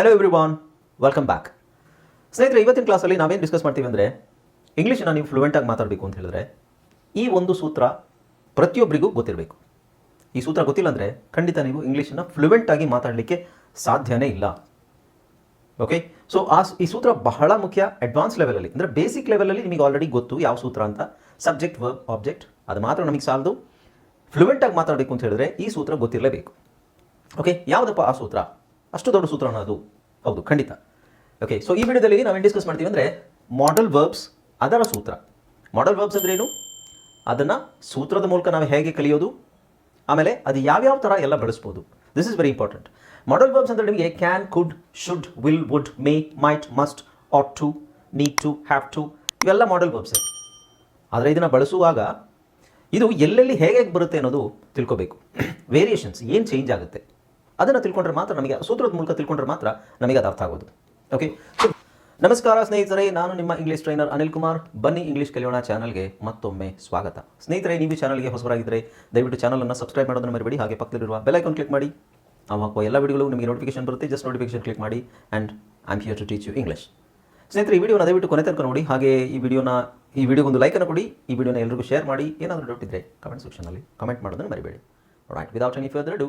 Hello everyone welcome back ಸ್ನೇಹಿತರೆ, ಇವತ್ತಿನ ಕ್ಲಾಸಲ್ಲಿ ನಾವೇನು ಡಿಸ್ಕಸ್ ಮಾಡ್ತೀವಿ ಅಂದರೆ ಇಂಗ್ಲೀಷನ್ನ ನೀವು ಫ್ಲೂಯೆಂಟಾಗಿ ಮಾತಾಡಬೇಕು ಅಂತ ಹೇಳಿದ್ರೆ ಈ ಒಂದು ಸೂತ್ರ ಪ್ರತಿಯೊಬ್ಬರಿಗೂ ಗೊತ್ತಿರಬೇಕು. ಈ ಸೂತ್ರ ಗೊತ್ತಿಲ್ಲ ಅಂದರೆ ಖಂಡಿತ ನೀವು ಇಂಗ್ಲೀಷನ್ನು ಫ್ಲೂಯೆಂಟಾಗಿ ಮಾತಾಡಲಿಕ್ಕೆ ಸಾಧ್ಯನೇ ಇಲ್ಲ. ಓಕೆ ಸೊ ಆ ಈ ಸೂತ್ರ ಬಹಳ ಮುಖ್ಯ ಅಡ್ವಾನ್ಸ್ ಲೆವೆಲಲ್ಲಿ ಅಂದರೆ ಬೇಸಿಕ್ ಲೆವೆಲಲ್ಲಿ ನಿಮಗೆ ಆಲ್ರೆಡಿ ಗೊತ್ತು ಯಾವ ಸೂತ್ರ ಅಂತ. ಸಬ್ಜೆಕ್ಟ್ ವರ್ಬ್ ಆಬ್ಜೆಕ್ಟ್ ಅದು ಮಾತ್ರ ನಮಗೆ ಸಾಲದು. ಫ್ಲೂಯೆಂಟಾಗಿ ಮಾತಾಡಬೇಕು ಅಂತ ಹೇಳಿದ್ರೆ ಈ ಸೂತ್ರ ಗೊತ್ತಿರಲೇಬೇಕು. ಓಕೆ ಯಾವುದಪ್ಪ ಆ ಸೂತ್ರ? ಅಷ್ಟು ದೊಡ್ಡ ಸೂತ್ರನ ಅದು. ಹೌದು, ಖಂಡಿತ. ಓಕೆ ಸೊ ಈ ವಿಡಿಯೋದಲ್ಲಿ ನಾವು ಡಿಸ್ಕಸ್ ಮಾಡ್ತೀವಿ ಅಂದರೆ ಮಾಡಲ್ ವರ್ಬ್ಸ್ ಅದರ ಸೂತ್ರ. ಮಾಡಲ್ ವರ್ಬ್ಸ್ ಅಂದ್ರೆ ಏನು? ಅದನ್ನು ಸೂತ್ರದ ಮೂಲಕ ನಾವು ಹೇಗೆ ಕಲಿಯೋದು? ಆಮೇಲೆ ಅದು ಯಾವ್ಯಾವ ಥರ ಎಲ್ಲ ಬಳಸ್ಬೋದು? This is very important modal verbs ಅಂದರೆ ನಿಮಗೆ can could should will would may might must ought to need to have to ಇವೆಲ್ಲ ಮಾಡಲ್ ವರ್ಬ್ಸ್ ಆದರೆ ಇದನ್ನು ಬಳಸುವಾಗ ಇದು ಎಲ್ಲೆಲ್ಲಿ ಹೇಗೆ ಹೇಗೆ ಬರುತ್ತೆ ಅನ್ನೋದು ತಿಳ್ಕೋಬೇಕು. ವೇರಿಯೇಷನ್ಸ್ ಏನು ಚೇಂಜ್ ಆಗುತ್ತೆ? ಅದನ್ನು ತಿಳ್ಕೊಂಡ್ರೆ ಮಾತ್ರ ನಮಗೆ, ಸೂತ್ರದ ಮೂಲಕ ತಿಳ್ಕೊಂಡ್ರೆ ಮಾತ್ರ ನಮಗೆ ಅದು ಅರ್ಥ ಆಗೋದು. ಓಕೆ ನಮಸ್ಕಾರ ಸ್ನೇಹಿತರೆ, ನಾನು ನಿಮ್ಮ ಇಂಗ್ಲೀಷ್ ಟ್ರೈನರ್ ಅನಿಲ್ ಕುಮಾರ್. ಬನ್ನಿ ಇಂಗ್ಲೀಷ್ ಕಲಿಯೋಣ ಚಾನಲ್ಗೆ ಮತ್ತೊಮ್ಮೆ ಸ್ವಾಗತ. ಸ್ನೇಹಿತರೆ, ನೀವು ಚಾನಲ್ಗೆ ಹೊಸಬರಾಗಿದ್ದರೆ ದಯವಿಟ್ಟು ಚಾನಲನ್ನು ಸಬ್ಸ್ಕ್ರೈಬ್ ಮಾಡೋದನ್ನು ಮರಿಬೇಡಿ. ಹಾಗೆ ಪಕ್ಕದಲ್ಲಿರುವ ಬೆಲೈಕನ್ ಕ್ಲಿಕ್ ಮಾಡಿ. ನಾವು ಹಾಕುವ ಎಲ್ಲ ವಿಡಿಯೋಗಳು ನಿಮಗೆ ನೋಟಿಫಿಕೇಶನ್ ಬರುತ್ತೆ. ಜಸ್ಟ್ ನೋಟಿಫಿಕೇಶನ್ ಕ್ಲಿಕ್ ಮಾಡಿ and I am here to teach you English ಸ್ನೇಹಿತರೆ, ಈ ವಿಡಿಯೋನ ದಯವಿಟ್ಟು ಕೊನೆ ತನಕ ನೋಡಿ. ಹಾಗೆ ಈ ವಿಡಿಯೋನ ಈ ವಿಡಿಯೋಗೊಂದು ಲೈಕನ್ನು ಕೊಡಿ. ಈ ವಿಡಿಯೋನ ಎಲ್ಲರಿಗೂ ಶೇರ್ ಮಾಡಿ. ಏನಾದರೂ ಡೌಟ್ ಇದ್ದರೆ ಕಮೆಂಟ್ ಸೆಕ್ಷನಲ್ಲಿ ಕಮೆಂಟ್ ಮಾಡೋದನ್ನು ಮರಿಬೇಡಿ. Right without any further ado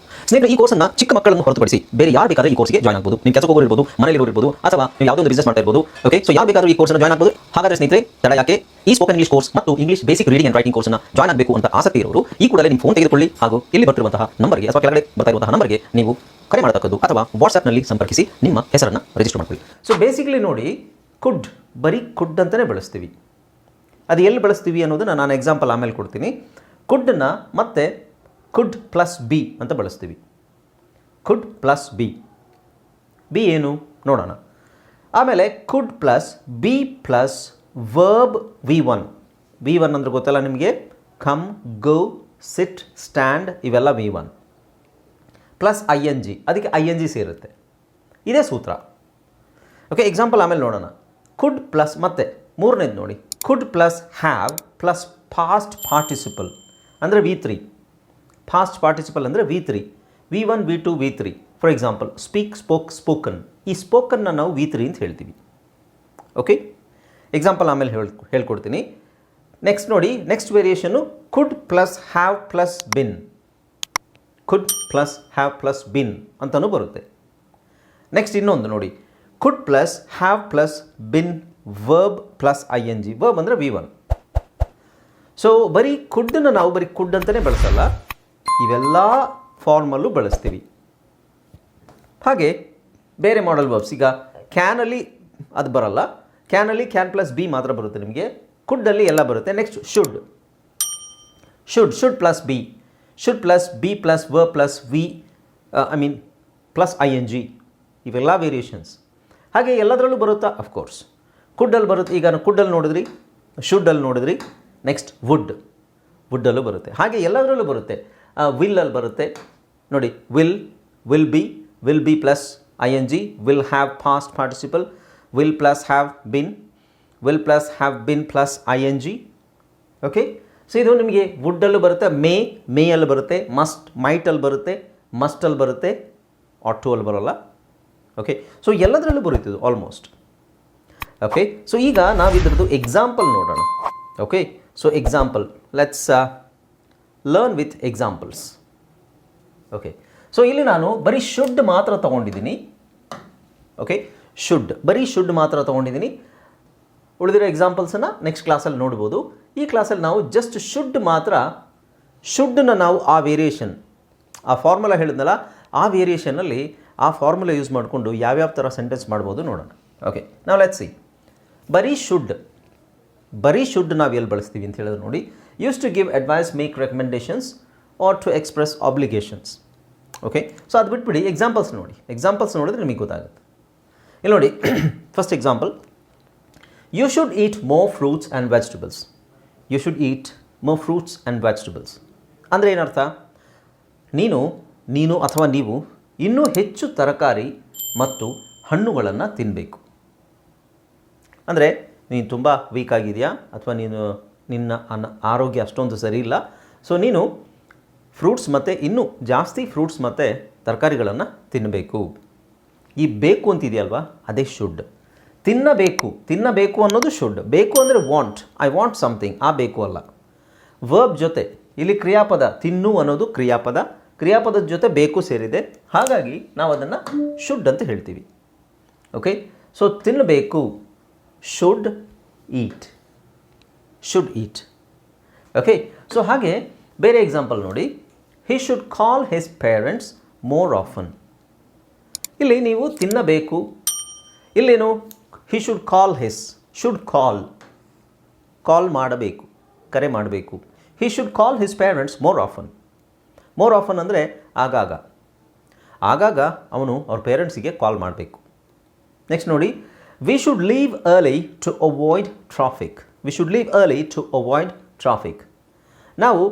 ಸ್ನೇಹಿತರೆ, ಈ ಕೋರ್ಸನ್ನ ಚಿಕ್ಕ ಮಕ್ಕಳನ್ನು ಹೊರತುಪಡಿಸಿ ಬೇರೆ ಯಾರು ಬೇಕಾದ್ರೆ ಈ ಕೋರ್ಸ್ಗೆ ಜಾಯ್ನ್ ಆಗಬಹುದು ನೀವು ಕೆಲಸ ಹೋಗೋರು ಮನೇಲಿ ಇರ್ಬೋದು, ಅಥವಾ ನೀವು ಯಾವುದೋ ಒಂದು ಬಿಸ್ನೆಸ್ ಮಾಡ್ತಾ ಇರಬಹುದು ಓಕೆ ಸೊ ಯಾವ ಬೇಕಾದ್ರೂ ಈ ಕೋರ್ಸ್ ಜಾಯ್ನ್ ಆಗಬಹುದು ಹಾಗಾದ್ರೆ ಸ್ನೇಹಿತರೆ, ತಡ ಯಾಕೆ? ಈ ಸ್ಪೋಕನ್ ಇಂಗ್ಲಿಷ್ ಕೋರ್ಸ್ ಮತ್ತು English basic reading and writing ಕೋರ್ಸ್ನ ಜಾಯ್ನ್ ಆಗಬೇಕು ಅಂತ ಆಸಕ್ತಿ ಇರೋರು, ಈ ಕೂಡಲೇ ನಿಮ್ಮ ಫೋನ್ ತೆಗೆದುಕೊಳ್ಳಿ ಹಾಗೂ ಇಲ್ಲಿ ಬರ್ತಿರುವಂತಹ ನಂಬರ್ಗೆ ಅಥವಾ ಕೆಳಗಡೆ ಬರ್ತಾ ಇರುವಂತಹ ನಂಬರ್ಗೆ ನೀವು ಕರೆ ಮಾಡತಕ್ಕದ್ದು ಅಥವಾ ವಾಟ್ಸ್ಆ್ಯಪ್ನಲ್ಲಿ ಸಂಪರ್ಕಿಸಿ ನಿಮ್ಮ ಹೆಸರನ್ನು ರಿಜಿಸ್ಟರ್ ಮಾಡ್ಕೊಳ್ಳಿ. ಸೊ ಬೇಸಿಕ್ಲಿ ನೋಡಿ ಕುಡ್ ಬರೀ ಕುಡ್ ಅಂತಲೇ ಬಳಸ್ತೀವಿ. ಅದು ಎಲ್ಲಿ ಬಳಸ್ತೀವಿ ಅನ್ನೋದನ್ನ ನಾನು ಎಕ್ಸಾಂಪಲ್ ಆಮೇಲೆ ಕೊಡ್ತೀನಿ. ಕುಡ್ಡನ್ನು ಮತ್ತೆ ಕುಡ್ ಪ್ಲಸ್ ಬಿ ಅಂತ ಬಳಸ್ತೀವಿ. ಕುಡ್ ಪ್ಲಸ್ ಬಿ ಬಿ ಏನು? ನೋಡೋಣ. ಆಮೇಲೆ could plus be plus verb V one V one ಅಂದ್ರೆ ಗೊತ್ತಲ್ಲ ನಿಮಗೆ? ಕಮ್ ಗೋ ಸಿಟ್ ಸ್ಟ್ಯಾಂಡ್ ಇವೆಲ್ಲ V one plus I N G ಅದಕ್ಕೆ ಐ ಎನ್ ಜಿ ಸೇರುತ್ತೆ. ಇದೇ ಸೂತ್ರ. ಓಕೆ ಎಕ್ಸಾಂಪಲ್ ಆಮೇಲೆ ನೋಡೋಣ. ಕುಡ್ ಪ್ಲಸ್ ಮತ್ತೆ. ಮೂರನೇದು ನೋಡಿ. Could plus have plus past participle ಅಂದರೆ ವಿ ತ್ರೀ ಫಾಸ್ಟ್ ಪಾರ್ಟಿಸಿಪಲ್ ಅಂದರೆ V three V one V two V three for example speak spoke spoken ಈ ಸ್ಪೋಕನ್ನ ನಾವು ವಿ ತ್ರೀ ಅಂತ ಹೇಳ್ತೀವಿ. ಓಕೆ ಎಕ್ಸಾಂಪಲ್ ಆಮೇಲೆ ಹೇಳ್, ಹೇಳ್ಕೊಡ್ತೀನಿ. ನೆಕ್ಸ್ಟ್ ನೋಡಿ next variation could plus have plus been could plus have plus been ಅಂತಲೂ ಬರುತ್ತೆ. ನೆಕ್ಸ್ಟ್ ಇನ್ನೊಂದು ನೋಡಿ. Could plus have plus been verb plus I N G verb ಅಂದರೆ ವಿ ಒನ್ ಸೊ ಬರೀ ಕುಡ್ಡನ್ನು ನಾವು ಬರೀ ಕುಡ್ ಅಂತಲೇ ಬಳಸಲ್ಲ. ಇವೆಲ್ಲ ಫಾರ್ಮಲ್ಲೂ ಬಳಸ್ತೀವಿ. ಹಾಗೆ ಬೇರೆ ಮಾಡಲ್ ವರ್ಬ್ಸ್ ಈಗ ಕ್ಯಾನಲ್ಲಿ ಅದು ಬರಲ್ಲ. ಕ್ಯಾನಲ್ಲಿ ಕ್ಯಾನ್ ಪ್ಲಸ್ ಬಿ ಮಾತ್ರ ಬರುತ್ತೆ ನಿಮಗೆ. ಕುಡ್ಡಲ್ಲಿ ಎಲ್ಲ ಬರುತ್ತೆ. Next should should should plus be should plus be plus V plus V I mean plus I N G ಇವೆಲ್ಲ ವೇರಿಯೇಷನ್ಸ್ ಹಾಗೆ ಎಲ್ಲದರಲ್ಲೂ ಬರುತ್ತಾ? ಅಫ್ಕೋರ್ಸ್ ಕುಡ್ಡಲ್ಲಿ ಬರುತ್ತೆ. ಈಗ ಕುಡ್ಡಲ್ಲಿ ನೋಡಿದ್ರಿ? ಶುಡ್ಡಲ್ಲಿ ನೋಡಿದ್ರಿ? ನೆಕ್ಸ್ಟ್ ವುಡ್ ವುಡ್ಡಲ್ಲೂ ಬರುತ್ತೆ. ಹಾಗೆ ಎಲ್ಲದರಲ್ಲೂ ಬರುತ್ತೆ. ವಿಲ್ಲಲ್ಲಿ ಬರುತ್ತೆ. ನೋಡಿ will will be will be plus I N G will have past participle will plus have been will plus have been plus I N G okay so ಇದು ನಿಮಗೆ ವುಡ್ಡಲ್ಲೂ ಬರುತ್ತೆ ಮೇ ಮೇಯಲ್ಲಿ ಬರುತ್ತೆ ಮಸ್ಟ್ ಮೈಟಲ್ಲಿ ಬರುತ್ತೆ ಮಸ್ಟಲ್ಲಿ ಬರುತ್ತೆ ಆಟೋ ಅಲ್ಲಿ ಬರೋಲ್ಲ. ಓಕೆ ಸೊ ಎಲ್ಲದರಲ್ಲೂ ಬರುತ್ತೆ ಇದು ಆಲ್ಮೋಸ್ಟ್ ಓಕೆ ಸೊ ಈಗ ನಾವು ಇದ್ರದ್ದು ಎಕ್ಸಾಂಪಲ್ ನೋಡೋಣ okay so example let's learn with examples okay so ಇಲ್ಲಿ ನಾನು ಬರೀ ಶುಡ್ ಮಾತ್ರ ತೊಗೊಂಡಿದ್ದೀನಿ. ಓಕೆ ಶುಡ್ ಬರೀ ಶುಡ್ ಮಾತ್ರ ತೊಗೊಂಡಿದ್ದೀನಿ. ಉಳಿದಿರೋ ಎಕ್ಸಾಂಪಲ್ಸನ್ನು ನೆಕ್ಸ್ಟ್ ಕ್ಲಾಸಲ್ಲಿ ನೋಡ್ಬೋದು. ಈ ಕ್ಲಾಸಲ್ಲಿ ನಾವು ಜಸ್ಟ್ ಶುಡ್ ಮಾತ್ರ ಶುಡ್ನ ನಾವು ಆ ವೇರಿಯೇಷನ್ ಆ ಫಾರ್ಮುಲಾ ಹೇಳಿದ್ನಲ್ಲ, ಆ ವೇರಿಯೇಷನಲ್ಲಿ ಆ ಫಾರ್ಮುಲಾ ಯೂಸ್ ಮಾಡಿಕೊಂಡು ಯಾವ್ಯಾವ ಥರ ಸೆಂಟೆನ್ಸ್ ಮಾಡ್ಬೋದು ನೋಡೋಣ. ಓಕೆ ನಾವು ಲೆಟ್ ಸಿ ಬರೀ ಶುಡ್ ಬರೀ ಶುಡ್ ನಾವು ಎಲ್ಲಿ ಬಳಸ್ತೀವಿ ಅಂತ ಹೇಳಿದ್ರೆ ನೋಡಿ use to give advice make recommendations or to express obligations okay so ಅದು ಬಿಟ್ಬಿಡಿ ಎಕ್ಸಾಂಪಲ್ಸ್ ನೋಡಿ. ಎಕ್ಸಾಂಪಲ್ಸ್ ನೋಡಿದ್ರೆ ನಿಮಗೆ ಗೊತ್ತಾಗುತ್ತೆ. ಇಲ್ಲಿ ನೋಡಿ first example you should eat more fruits and vegetables you should eat more fruits and vegetables ಅಂದರೆ ಏನರ್ಥ? ನೀನು ನೀನು ಅಥವಾ ನೀವು ಇನ್ನೂ ಹೆಚ್ಚು ತರಕಾರಿ ಮತ್ತು ಹಣ್ಣುಗಳನ್ನು ತಿನ್ನಬೇಕು ಅಂದರೆ, ನೀನು ತುಂಬ ವೀಕ್ ಆಗಿದೆಯಾ? ಅಥವಾ ನೀನು ನಿನ್ನ ಅನ್ನ ಆರೋಗ್ಯ ಅಷ್ಟೊಂದು ಸರಿ ಇಲ್ಲ. ಸೊ ನೀನು ಫ್ರೂಟ್ಸ್ ಮತ್ತು ಇನ್ನೂ ಜಾಸ್ತಿ ಫ್ರೂಟ್ಸ್ ಮತ್ತು ತರಕಾರಿಗಳನ್ನು ತಿನ್ನಬೇಕು ಈ ಬೇಕು ಅಂತಿದೆಯಲ್ವಾ? ಅದೇ ಶುಡ್ ತಿನ್ನಬೇಕು. ತಿನ್ನಬೇಕು ಅನ್ನೋದು ಶುಡ್ ಬೇಕು ಅಂದರೆ ವಾಂಟ್ ಐ ವಾಂಟ್ ಸಮಥಿಂಗ್ ಆ ಬೇಕು ಅಲ್ಲ. ವರ್ಬ್ ಜೊತೆ ಇಲ್ಲಿ ಕ್ರಿಯಾಪದ ತಿನ್ನು ಅನ್ನೋದು ಕ್ರಿಯಾಪದ. ಕ್ರಿಯಾಪದದ ಜೊತೆ ಬೇಕು ಸೇರಿದೆ. ಹಾಗಾಗಿ ನಾವು ಅದನ್ನು ಶುಡ್ ಅಂತ ಹೇಳ್ತೀವಿ. ಓಕೆ ಸೊ ತಿನ್ನಬೇಕು should eat should eat okay so ಹಾಗೆ ಬೇರೆ ಎಕ್ಸಾಂಪಲ್ ನೋಡಿ. He should call his parents more often ಇಲ್ಲಿ ನೀವು ತಿನ್ನಬೇಕು. ಇಲ್ಲೇನು? He should call his should call call ಮಾಡಬೇಕು, ಕರೆ ಮಾಡಬೇಕು. He should call his parents more often more often ಅಂದರೆ ಆಗಾಗ. ಆಗಾಗ ಅವನು ಅವ್ರ ಪೇರೆಂಟ್ಸಿಗೆ ಕಾಲ್ ಮಾಡಬೇಕು. ನೆಕ್ಸ್ಟ್ ನೋಡಿ. We should leave early to avoid traffic we should leave early to avoid traffic ನಾವು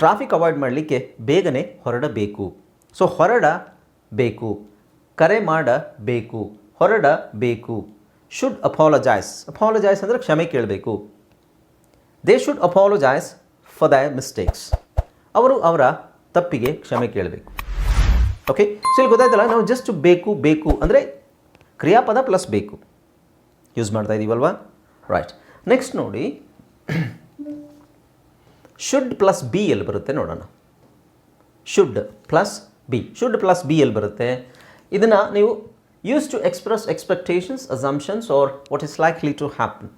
ಟ್ರಾಫಿಕ್ ಅವಾಯ್ಡ್ ಮಾಡಲಿಕ್ಕೆ ಬೇಗನೆ ಹೊರಡಬೇಕು. ಸೊ ಹೊರಡಬೇಕು. ಕರೆ ಮಾಡಬೇಕು. ಹೊರಡಬೇಕು. ಶುಡ್ ಅಪಾಲಜೈಸ್ ಅಪಾಲಜೈಸ್ ಅಂದರೆ ಕ್ಷಮೆ ಕೇಳಬೇಕು. They should apologise for the mistakes ಅವರು ಅವರ ತಪ್ಪಿಗೆ ಕ್ಷಮೆ ಕೇಳಬೇಕು. ಓಕೆ ಸೊ ಇಲ್ಲಿ ಗೊತ್ತಾಯ್ತಲ್ಲ, ನಾವು ಜಸ್ಟ್ ಬೇಕು ಬೇಕು ಅಂದರೆ ಕ್ರಿಯಾಪದ ಪ್ಲಸ್ ಬೇಕು. ಯೂಸ್ ಮಾಡ್ತಾ ಇದ್ದೀವಲ್ವಾ ರೈಟ್ ನೆಕ್ಸ್ಟ್ ನೋಡಿ ಶುಡ್ ಪ್ಲಸ್ ಬಿ ಎಲ್ಲಿ ಬರುತ್ತೆ ನೋಡೋಣ. Should plus be should plus be ಎಲ್ಲಿ ಬರುತ್ತೆ? ಇದನ್ನು ನೀವು use to express expectations assumptions or what is likely to happen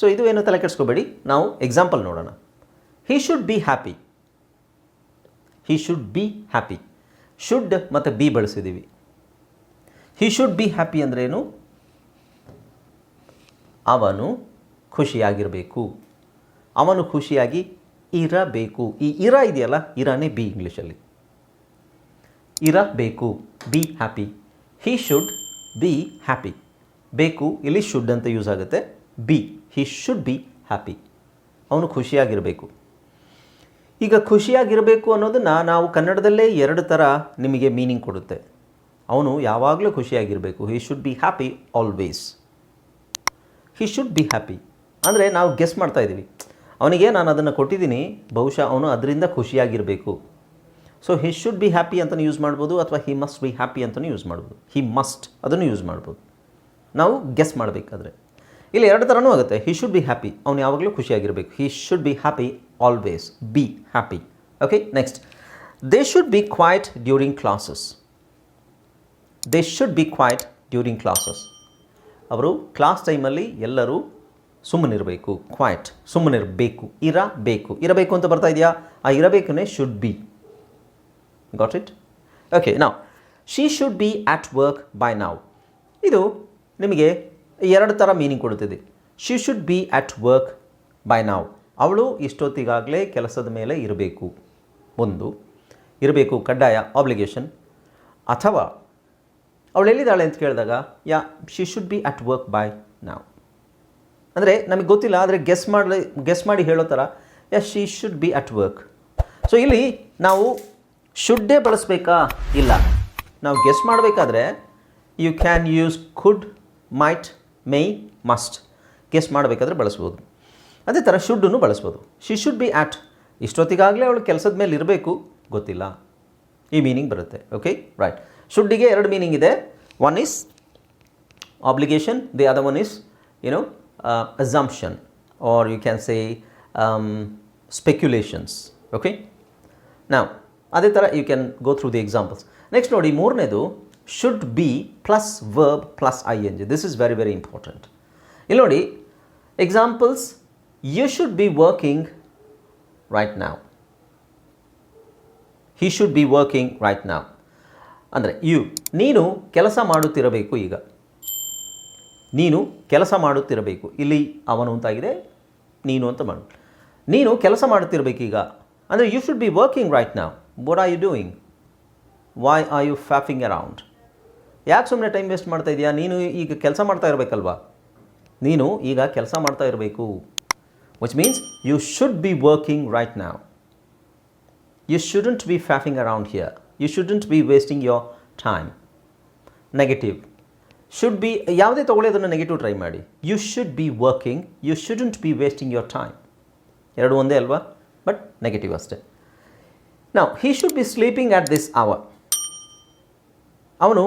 so ಇದು ಏನು ತಲೆ ಕೆಡಿಸ್ಕೋಬೇಡಿ. ನಾವು ಎಕ್ಸಾಂಪಲ್ ನೋಡೋಣ. He should be happy he should be happy should ಮತ್ತು ಬಿ ಬಳಸಿದ್ದೀವಿ ಹಿ ಶುಡ್ ಬಿ ಹ್ಯಾಪಿ ಅಂದ್ರೇನು ಅವನು ಖುಷಿಯಾಗಿರಬೇಕು. ಅವನು ಖುಷಿಯಾಗಿ ಇರಬೇಕು. ಈ ಇರ ಇದೆಯಲ್ಲ? ಇರಾನೇ ಬಿ ಇಂಗ್ಲೀಷಲ್ಲಿ. ಇರಬೇಕು. Be happy. He should be happy. ಬೇಕು, ಇಲ್ಲಿ ಶುಡ್ ಅಂತ ಯೂಸ್ ಆಗುತ್ತೆ. Be, he should be happy. ಅವನು ಖುಷಿಯಾಗಿರಬೇಕು. ಈಗ ಖುಷಿಯಾಗಿರಬೇಕು ಅನ್ನೋದನ್ನು ನಾವು ಕನ್ನಡದಲ್ಲೇ ಎರಡು ಥರ ನಿಮಗೆ ಮೀನಿಂಗ್ ಕೊಡುತ್ತೆ. ಅವನು ಯಾವಾಗಲೂ ಖುಷಿಯಾಗಿರಬೇಕು. He should be happy always. He should be happy. ಅಂದರೆ ನಾವು ಗೆಸ್ ಮಾಡ್ತಾ ಇದ್ದೀವಿ. ಅವನಿಗೆ ನಾನು ಅದನ್ನು ಕೊಟ್ಟಿದ್ದೀನಿ, ಬಹುಶಃ ಅವನು ಅದರಿಂದ ಖುಷಿಯಾಗಿರಬೇಕು. So he should be happy ಅಂತಲೂ ಯೂಸ್ ಮಾಡ್ಬೋದು, ಅಥವಾ ಹಿ ಮಸ್ಟ್ ಬಿ ಹ್ಯಾಪಿ ಅಂತಲೂ ಯೂಸ್ ಮಾಡ್ಬೋದು. ಹಿ ಮಸ್ಟ್ ಅದನ್ನು ಯೂಸ್ ಮಾಡ್ಬೋದು. ನಾವು ಗೆಸ್ ಮಾಡಬೇಕಾದ್ರೆ. ಇಲ್ಲಿ ಎರಡು ಥರನೂ ಆಗುತ್ತೆ. ಹಿ ಶುಡ್ ಬಿ ಹ್ಯಾಪಿ ಅವನು ಯಾವಾಗಲೂ ಖುಷಿಯಾಗಿರಬೇಕು. He should be happy always be happy okay next they should be quiet during classes they should be quiet during classes ಅವರು ಕ್ಲಾಸ್ ಟೈಮಲ್ಲಿ ಎಲ್ಲರೂ ಸುಮ್ಮನಿರಬೇಕು ಕ್ವೈಟ್ ಸುಮ್ಮನಿರಬೇಕು, ಇರಬೇಕು. ಇರಬೇಕು ಅಂತ ಬರ್ತಾ ಇದೆಯಾ? ಆ ಇರಬೇಕನ್ನೇ should be got it okay ನಾವು she should be at work by ನಾವು ಇದು ನಿಮಗೆ ಎರಡು ಥರ meaning ಕೊಡುತ್ತಿದೆ. She should be at work by ನಾವು ಅವಳು ಇಷ್ಟೊತ್ತಿಗಾಗಲೇ ಕೆಲಸದ ಮೇಲೆ ಇರಬೇಕು. ಒಂದು, ಇರಬೇಕು, ಕಡ್ಡಾಯ ಆಬ್ಲಿಗೇಷನ್ ಅಥವಾ, ಅವಳು ಎಲ್ಲಿದ್ದಾಳೆ ಅಂತ ಕೇಳಿದಾಗ, yeah she should be at work by now ಅಂದರೆ ನಮಗೆ ಗೊತ್ತಿಲ್ಲ, ಆದರೆ ಗೆಸ್ ಮಾಡಲಿ ಗೆಸ್ ಮಾಡಿ ಹೇಳೋ ಥರ as she should be at work so ಇಲ್ಲಿ ನಾವು ಶುಡ್ಡೇ ಬಳಸಬೇಕಾ? ಇಲ್ಲ. ನಾವು ಗೆಸ್ ಮಾಡಬೇಕಾದ್ರೆ you can use could might may must guess ಮಾಡಬೇಕಾದ್ರೆ ಬಳಸ್ಬೋದು. ಅದೇ ಥರ ಶುಡ್ಡನ್ನು ಬಳಸ್ಬೋದು. ಶಿ ಶುಡ್ ಬಿ ಆಟ್ ಇಷ್ಟೊತ್ತಿಗಾಗಲೇ ಅವಳು ಕೆಲಸದ ಮೇಲೆ ಇರಬೇಕು, ಗೊತ್ತಿಲ್ಲ. ಈ ಮೀನಿಂಗ್ ಬರುತ್ತೆ ಓಕೆ ರೈಟ್ ಶುಡ್ಡಿಗೆ ಎರಡು ಮೀನಿಂಗ್ ಇದೆ. One is obligation the other one is ಏನು know uh, assumption or you can say um, speculations okay? Now ಅದೇ ಥರ you can go through the examples next ನೋಡಿ ಮೂರನೇದು should be plus verb plus I N G this is very very important ಇಲ್ಲಿ ನೋಡಿ examples you should be working right now he should be working right now ಅಂದರೆ you ನೀನು ಕೆಲಸ ಮಾಡುತ್ತಿರಬೇಕು ಈಗ. ನೀನು ಕೆಲಸ ಮಾಡುತ್ತಿರಬೇಕು. ಇಲ್ಲಿ ಅವನು ಅಂತಾಗಿದೆ, ನೀನು ಅಂತ ಮಾಡು ನೀನು ಕೆಲಸ ಮಾಡುತ್ತಿರಬೇಕು ಈಗ. ಅಂದರೆ you should be working right now what are you doing why are you faffing around ಯಾಕೆ ಸುಮ್ಮನೆ ಟೈಮ್ ವೇಸ್ಟ್ ಮಾಡ್ತಾ ಇದೆಯಾ? ನೀನು ಈಗ ಕೆಲಸ ಮಾಡ್ತಾ ಇರಬೇಕಲ್ವಾ? ನೀನು ಈಗ ಕೆಲಸ ಮಾಡ್ತಾ ಇರಬೇಕು. Which means you should be working right now you shouldn't be faffing around here you shouldn't be wasting your time negative should be ಯಾವುದೇ ತಗೊಳ್ಳಿ, ಅದನ್ನು ನೆಗೆಟಿವ್ ಟ್ರೈ ಮಾಡಿ. You should be working you shouldn't be wasting your time ಎರಡು ಒಂದೇ ಅಲ್ವಾ? But negative ಅಷ್ಟೇ. ನಾವು he should be sleeping at this hour ಅವನು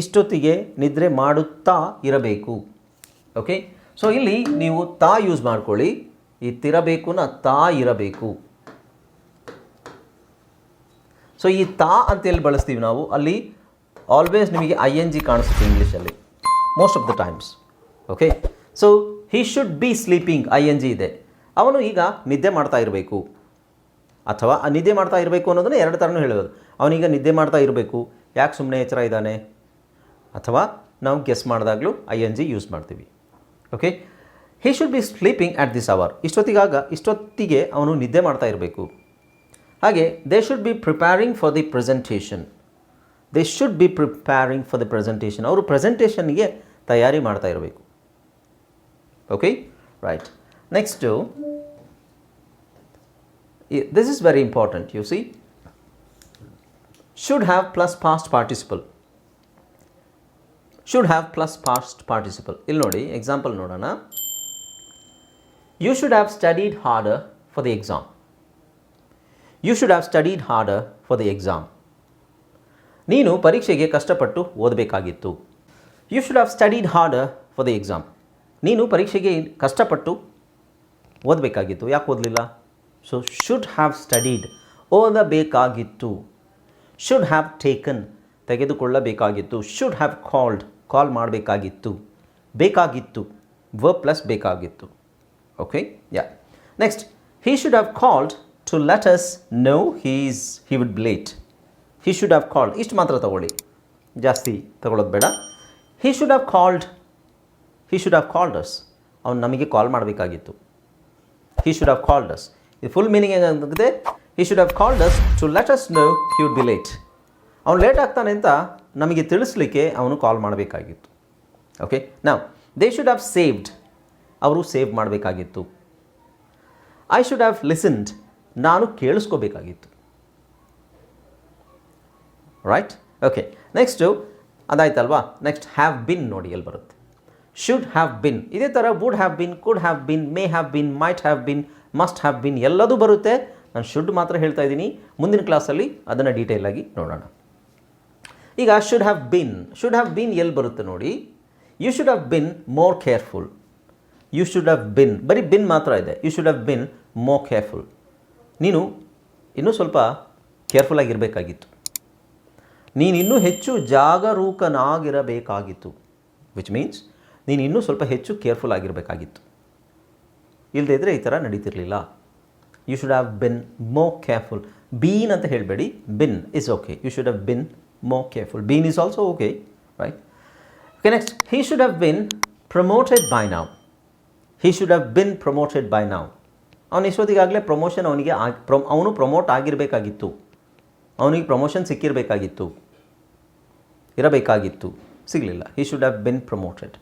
ಇಷ್ಟೊತ್ತಿಗೆ ನಿದ್ರೆ ಮಾಡುತ್ತಾ ಇರಬೇಕು. ಓಕೆ ಸೊ ಇಲ್ಲಿ ನೀವು ತಾ ಯೂಸ್ ಮಾಡ್ಕೊಳ್ಳಿ. ಈ ತಿರಬೇಕುನ ತಾ ಇರಬೇಕು. ಸೊ ಈ ತಾ ಅಂತೇಳಿ ಬಳಸ್ತೀವಿ ನಾವು? ಅಲ್ಲಿ ಆಲ್ವೇಸ್ ನಿಮಗೆ ಐ ಎನ್ ಜಿ ಕಾಣಿಸುತ್ತೆ ಇಂಗ್ಲೀಷಲ್ಲಿ most of the times okay so he should be sleeping I N G ಇದೆ. ಅವನು ಈಗ ನಿದ್ದೆ ಮಾಡ್ತಾ ಇರಬೇಕು. ಅಥವಾ ನಿದ್ದೆ ಮಾಡ್ತಾ ಇರಬೇಕು ಅನ್ನೋದನ್ನು ಎರಡು ಥರನೂ ಹೇಳೋದು. ಅವನೀಗ ನಿದ್ದೆ ಮಾಡ್ತಾ ಇರಬೇಕು. ಯಾಕೆ ಸುಮ್ಮನೆ ಎಚ್ಚರ ಇದ್ದಾನೆ? ಅಥವಾ ನಾವು ಗೆಸ್ ಮಾಡಿದಾಗಲೂ ಐ ಎನ್ ಜಿ ಯೂಸ್ ಮಾಡ್ತೀವಿ. Okay he should be sleeping at this hour ಇಷ್ಟೊತ್ತಿಗಾಗ, ಇಷ್ಟೊತ್ತಿಗೆ ಅವನು ನಿದ್ದೆ ಮಾಡ್ತಾ ಇರಬೇಕು. ಹಾಗೆ they should be preparing for the presentation they should be preparing for the presentation ಅವರು ಪ್ರೆಸೆಂಟೇಷನ್ಗೆ ತಯಾರಿ ಮಾಡ್ತಾ ಇರಬೇಕು. Okay right next this is very important you see should have plus past participle should have plus past participle ಇಲ್ಲಿ ನೋಡಿ example ನೋಡೋಣ. You should have studied harder for the exam you should have studied harder for the exam ನೀನು ಪರೀಕ್ಷೆಗೆ ಕಷ್ಟಪಟ್ಟು ಓದಬೇಕಾಗಿತ್ತು. You should have studied hard for the exam ನೀನು ಪರೀಕ್ಷೆಗೆ ಕಷ್ಟಪಟ್ಟು ಓದಬೇಕಾಗಿತ್ತು. ಯಾಕೆ ಓದಲಿಲ್ಲ? ಸೊ ಶುಡ್ ಹ್ಯಾವ್ ಸ್ಟಡೀಡ್ ಓದಬೇಕಾಗಿತ್ತು. ಶುಡ್ ಹ್ಯಾವ್ ಟೇಕನ್ ತೆಗೆದುಕೊಳ್ಳಬೇಕಾಗಿತ್ತು. ಶುಡ್ ಹ್ಯಾವ್ ಕಾಲ್ಡ್ ಕಾಲ್ ಮಾಡಬೇಕಾಗಿತ್ತು. ಬೇಕಾಗಿತ್ತು. ವ ಪ್ಲಸ್ ಬೇಕಾಗಿತ್ತು. Okay yeah next he should have called to let us know he's he would late he should have called ಇಷ್ಟು ಮಾತ್ರ ತಗೊಳ್ಳಿ. ಜಾಸ್ತಿ ತಗೊಳ್ಳೋದು ಬೇಡ. He should have called he should have called us ಅವ್ನು ನಮಗೆ ಕಾಲ್ ಮಾಡಬೇಕಾಗಿತ್ತು. He should have called us ಇದು ಫುಲ್ ಮೀನಿಂಗ್ ಏನಾಗುತ್ತೆ? He should have called us to let us know he would be late ಅವ್ನು ಲೇಟ್ ಆಗ್ತಾನೆ ಅಂತ ನಮಗೆ ತಿಳಿಸ್ಲಿಕ್ಕೆ ಅವನು ಕಾಲ್ ಮಾಡಬೇಕಾಗಿತ್ತು. ಓಕೆ ನಾವು ದೇ ಶುಡ್ ಹ್ಯಾವ್ ಸೇವ್ಡ್ ಅವರು ಸೇವ್ ಮಾಡಬೇಕಾಗಿತ್ತು. ಐ ಶುಡ್ ಹ್ಯಾವ್ ಲಿಸನ್ಡ್ ನಾನು ಕೇಳಿಸ್ಕೋಬೇಕಾಗಿತ್ತು. ರೈಟ್ ಓಕೆ ನೆಕ್ಸ್ಟು ಅದಾಯ್ತಲ್ವಾ? ನೆಕ್ಸ್ಟ್ ಹ್ಯಾವ್ ಬಿನ್ ನೋಡಿ ಎಲ್ಲಿ ಬರುತ್ತೆ? ಶುಡ್ ಹ್ಯಾವ್ ಬಿನ್ ಇದೇ ಥರ would have been could have been may have been might have been must have been ಎಲ್ಲದೂ ಬರುತ್ತೆ. ನಾನು ಶುಡ್ ಮಾತ್ರ ಹೇಳ್ತಾ ಇದ್ದೀನಿ. ಮುಂದಿನ ಕ್ಲಾಸಲ್ಲಿ ಅದನ್ನು ಡೀಟೇಲ್ ಆಗಿ ನೋಡೋಣ. ಈಗ should have been should have been ಎಲ್ಲಿ ಬರುತ್ತೆ ನೋಡಿ? You should have been more careful you should have been ಬರೀ ಬಿನ್ ಮಾತ್ರ ಇದೆ. You should have been more careful ನೀನು ಇನ್ನೂ ಸ್ವಲ್ಪ ಕೇರ್ಫುಲ್ ಆಗಿರಬೇಕಾಗಿತ್ತು. ನೀನು ಇನ್ನೂ ಹೆಚ್ಚು ಜಾಗರೂಕನಾಗಿರಬೇಕಾಗಿತ್ತು ವಿಚ್ ಮೀನ್ಸ್ ನೀನು ಇನ್ನೂ ಸ್ವಲ್ಪ ಹೆಚ್ಚು ಕೇರ್ಫುಲ್ ಆಗಿರಬೇಕಾಗಿತ್ತು. ಇಲ್ಲದೇ ಇದ್ದರೆ ಈ ಥರ ನಡೀತಿರಲಿಲ್ಲ. You should have been more careful been ಅಂತ ಹೇಳಬೇಡಿ. Been is okay you should have been more careful been is also okay right okay next he should have been promoted by now he should have been promoted by now ಅವನು ಇಷ್ಟೊತ್ತಿಗಾಗಲೇ promotion ಅವನಿಗೆ ಆಗಿ pro ಅವನು promote ಆಗಿರಬೇಕಾಗಿತ್ತು. ಅವನಿಗೆ promotion ಸಿಕ್ಕಿರಬೇಕಾಗಿತ್ತು. ಇರಬೇಕಾಗಿತ್ತು. ಸಿಗಲಿಲ್ಲ. He should have been promoted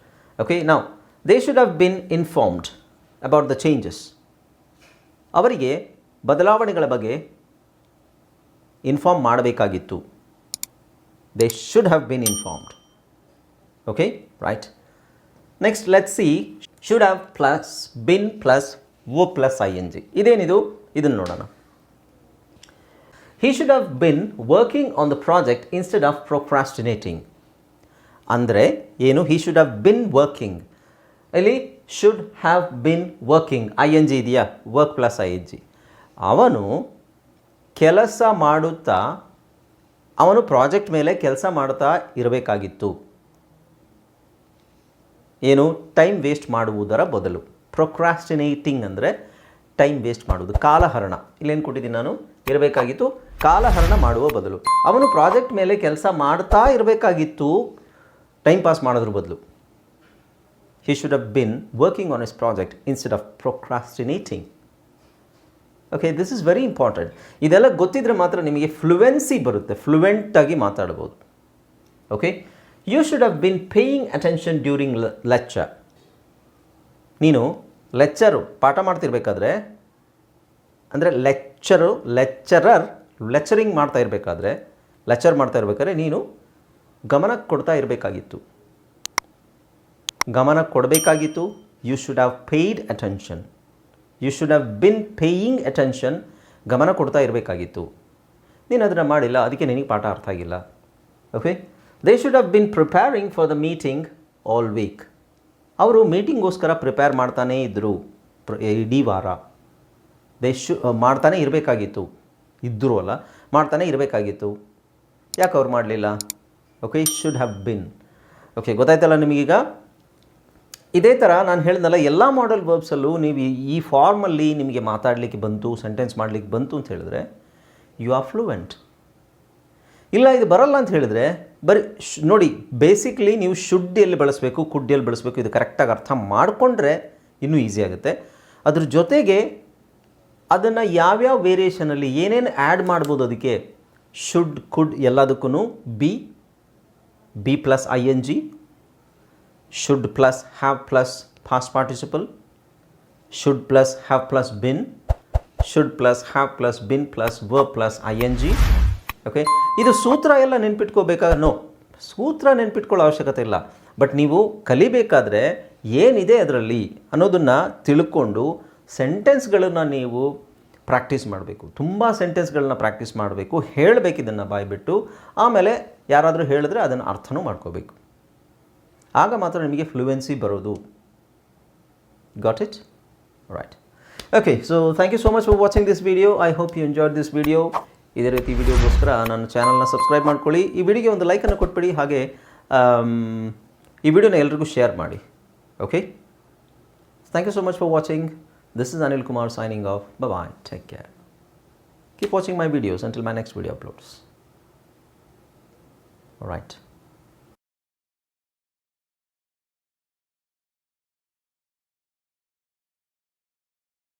okay ನಾವು they should have been informed about the changes ಅವರಿಗೆ ಬದಲಾವಣೆಗಳ ಬಗ್ಗೆ ಇನ್ಫಾರ್ಮ್ ಮಾಡಬೇಕಾಗಿತ್ತು. They should have been informed okay right next let see should have plus been plus O plus I N G ಇದೇನಿದು? ಇದನ್ನು ನೋಡೋಣ. He should have been working on the project instead of procrastinating ಅಂದರೆ ಏನು? He should have been working ಇಲ್ಲಿ should have been working I N G ಇದೆಯಾ? Work plus I N G ಅವನು ಕೆಲಸ ಮಾಡುತ್ತಾ, ಅವನು ಪ್ರಾಜೆಕ್ಟ್ ಮೇಲೆ ಕೆಲಸ ಮಾಡ್ತಾ ಇರಬೇಕಾಗಿತ್ತು. ಏನು? ಟೈಮ್ ವೇಸ್ಟ್ ಮಾಡುವುದರ ಬದಲು. ಪ್ರೊಕ್ರಾಸ್ಟಿನೇಟಿಂಗ್ ಅಂದರೆ ಟೈಮ್ ವೇಸ್ಟ್ ಮಾಡುವುದು. ಕಾಲಹರಣ. ಇಲ್ಲೇನು ಕೊಟ್ಟಿದ್ದೀನಿ ನಾನು? ಇರಬೇಕಾಗಿತ್ತು. ಕಾಲಹರಣ ಮಾಡುವ ಬದಲು. ಅವನು ಪ್ರಾಜೆಕ್ಟ್ ಮೇಲೆ ಕೆಲಸ ಮಾಡ್ತಾ ಇರಬೇಕಾಗಿತ್ತು. ಟೈಮ್ ಪಾಸ್ ಮಾಡೋದ್ರ ಬದಲು. He should have been working on is project instead of procrastinating okay this is very important ಇದೆಲ್ಲ ಗೊತ್ತಿದ್ರೆ ಮಾತ್ರ ನಿಮಗೆ ಫ್ಲೂವೆನ್ಸಿ ಬರುತ್ತೆ. ಫ್ಲುವೆಂಟಾಗಿ ಮಾತಾಡ್ಬೋದು. Okay you should have been paying attention during lecture ನೀನು ಲೆಕ್ಚರು ಪಾಠ ಮಾಡ್ತಿರ್ಬೇಕಾದ್ರೆ, ಅಂದರೆ ಲೆಕ್ಚರು ಲೆಕ್ಚರರ್ ಲೆಕ್ಚರಿಂಗ್ ಮಾಡ್ತಾ ಇರಬೇಕಾದ್ರೆ ಲೆಕ್ಚರ್ ಮಾಡ್ತಾ ಇರಬೇಕಾದ್ರೆ ನೀನು ಗಮನ ಕೊಡ್ತಾ ಇರಬೇಕಾಗಿತ್ತು. ಗಮನ ಕೊಡಬೇಕಾಗಿತ್ತು. You should have paid attention you should have been paying attention ಗಮನ ಕೊಡ್ತಾ ಇರಬೇಕಾಗಿತ್ತು. ನೀನು ಅದನ್ನು ಮಾಡಿಲ್ಲ, ಅದಕ್ಕೆ ನಿನಗೆ ಪಾಠ ಅರ್ಥ ಆಗಿಲ್ಲ. Okay they should have been preparing for the meeting all week ಅವರು ಮೀಟಿಂಗೋಸ್ಕರ ಪ್ರಿಪೇರ್ ಮಾಡ್ತಾನೇ ಇದ್ದರು ಇಡೀ ವಾರ. ದೇ ಶು ಮಾಡ್ತಾನೇ ಇರಬೇಕಾಗಿತ್ತು. ಇದ್ದರು ಅಲ್ಲ, ಮಾಡ್ತಾನೆ ಇರಬೇಕಾಗಿತ್ತು. ಯಾಕೆ ಅವ್ರು ಮಾಡಲಿಲ್ಲ? Okay should have been okay ಗೊತ್ತಾಯ್ತಲ್ಲ ನಿಮಗೀಗ? ಇದೇ ಥರ ನಾನು ಹೇಳಿದ್ನಲ್ಲ, ಎಲ್ಲ ಮಾಡಲ್ ವರ್ಬ್ಸಲ್ಲೂ ನೀವು ಈ- ಫಾರ್ಮಲ್ಲಿ ನಿಮಗೆ ಮಾತಾಡಲಿಕ್ಕೆ ಬಂತು ಸೆಂಟೆನ್ಸ್ ಮಾಡಲಿಕ್ಕೆ ಬಂತು ಅಂತ ಹೇಳಿದ್ರೆ ಯು ಆರ್ ಫ್ಲೂಯೆಂಟ್ ಇಲ್ಲ, ಇದು ಬರಲ್ಲ ಅಂತ ಹೇಳಿದ್ರೆ, ಬರೀ ನೋಡಿ ಬೇಸಿಕ್ಲಿ ನೀವು ಶುಡ್ ಎಲ್ಲಿ ಬಳಸಬೇಕು ಕುಡ್ ಎಲ್ಲಿ ಬಳಸಬೇಕು, ಇದು ಕರೆಕ್ಟಾಗಿ ಅರ್ಥ ಮಾಡಿಕೊಂಡ್ರೆ ಇನ್ನೂ ಈಸಿ ಆಗುತ್ತೆ. ಅದ್ರ ಜೊತೆಗೆ ಅದನ್ನು ಯಾವ್ಯಾವ ವೇರಿಯೇಷನಲ್ಲಿ ಏನೇನು ಆ್ಯಡ್ ಮಾಡ್ಬೋದು ಅದಕ್ಕೆ? ಶುಡ್ ಕುಡ್ ಎಲ್ಲದಕ್ಕೂ be be plus I N G should plus have plus past participle should plus have plus been should plus have plus been plus V plus I N G okay ಇದು ಸೂತ್ರ ಎಲ್ಲ ನೆನ್ಪಿಟ್ಕೋಬೇಕಾ? No ಸೂತ್ರ ನೆನ್ಪಿಟ್ಕೊಳ್ಳೋ ಅವಶ್ಯಕತೆ ಇಲ್ಲ. But ನೀವು ಕಲಿಬೇಕಾದ್ರೆ ಏನಿದೆ ಅದರಲ್ಲಿ ಅನ್ನೋದನ್ನು ತಿಳ್ಕೊಂಡು ಸೆಂಟೆನ್ಸ್ಗಳನ್ನು ನೀವು ಪ್ರಾಕ್ಟೀಸ್ ಮಾಡಬೇಕು. ತುಂಬ ಸೆಂಟೆನ್ಸ್ಗಳನ್ನ ಪ್ರಾಕ್ಟೀಸ್ ಮಾಡಬೇಕು ಹೇಳಬೇಕು ಇದನ್ನು ಬಾಯ್ಬಿಟ್ಟು, ಆಮೇಲೆ ಯಾರಾದರೂ ಹೇಳಿದ್ರೆ ಅದನ್ನು ಅರ್ಥನೂ ಮಾಡ್ಕೋಬೇಕು. ಆಗ ಮಾತ್ರ ನಿಮಗೆ ಫ್ಲೂಯೆನ್ಸಿ ಬರೋದು. Got it right okay so thank you so much for watching this video I hope you enjoyed this video ಇದೇ ರೀತಿ ವಿಡಿಯೋಗೋಸ್ಕರ ನನ್ನ ಚಾನಲ್ನ ಸಬ್ಸ್ಕ್ರೈಬ್ ಮಾಡ್ಕೊಳ್ಳಿ. ಈ ವಿಡಿಯೋಗೆ ಒಂದು ಲೈಕನ್ನು ಕೊಟ್ಬಿಡಿ. ಹಾಗೆ ಈ ವಿಡಿಯೋನ ಎಲ್ರಿಗೂ ಶೇರ್ ಮಾಡಿ. Okay thank you so much for watching This is Anil Kumar signing off. Bye bye. Take care. Keep watching my videos until my next video uploads. Alright.